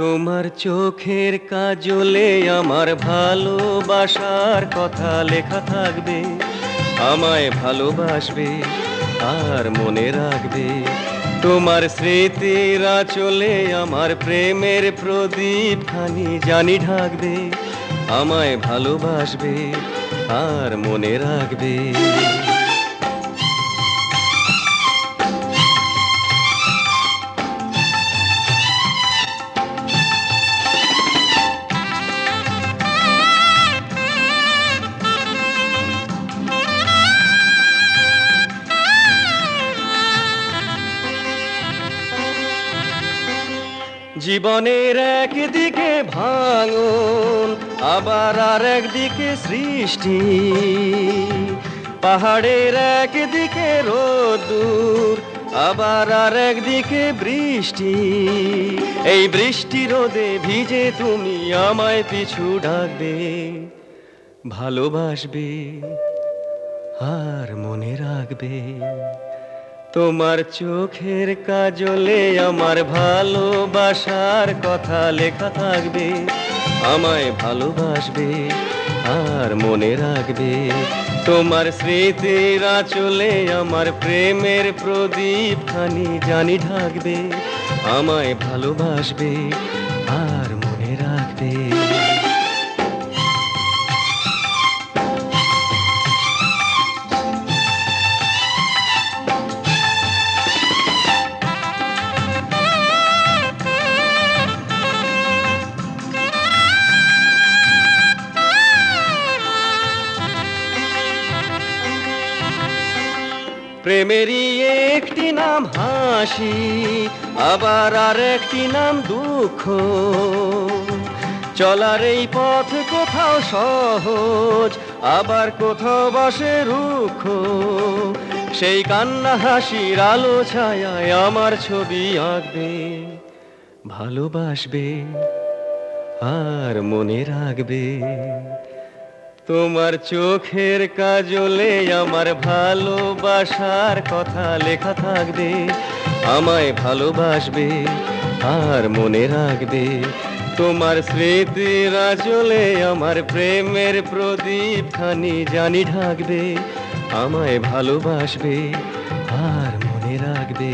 তোমার চোখের কাজলে আমার ভালোবাসার কথা লেখা থাকবে, আমায় ভালোবাসবে আর মনে রাখবে। তোমার স্মৃতির চলে আমার প্রেমের প্রদীপ খানি জানি ঢাকবে, আমায় ভালোবাসবে আর মনে রাখবে। জীবনের একদিকে ভাঙন, আবার আর একদিকে সৃষ্টি। পাহাড়ের একদিকে রোদুর আবার আর একদিকে বৃষ্টি। এই বৃষ্টি রোদে ভিজে তুমি আমায় পিছু ডাকবে, ভালোবাসবে, আর মনে রাখবে। তোমার চোখের কাজলে আমার ভালোবাসার কথা লেখা থাকবে, আমায় ভালোবাসবে আর মনে রাখবে। তোমার স্মৃতির চলে আমার প্রেমের প্রদীপ খানি জানি ঢাকবে, আমায় ভালোবাসবে আর মনে রাখবে। প্রেমেরই একটি নাম হাসি, আবার আর একটি নাম দুঃখ। চলার এই পথ কোথাও সহজ, আবার কোথাও বসে রুক্ষ। সেই কান্না হাসির আলো ছায়ায় আমার ছবি আঁকবে, ভালোবাসবে আর মনে রাখবে। তোমার চোখের কাজলে আমার ভালোবাসার কথা লেখা থাকবে, আমায় ভালোবাসবে আর মনে রাখবে। তোমার স্মৃতির চলে আমার প্রেমের প্রদীপ খানি জানি ঢাকবে, আমায় ভালোবাসবে আর মনে রাখবে।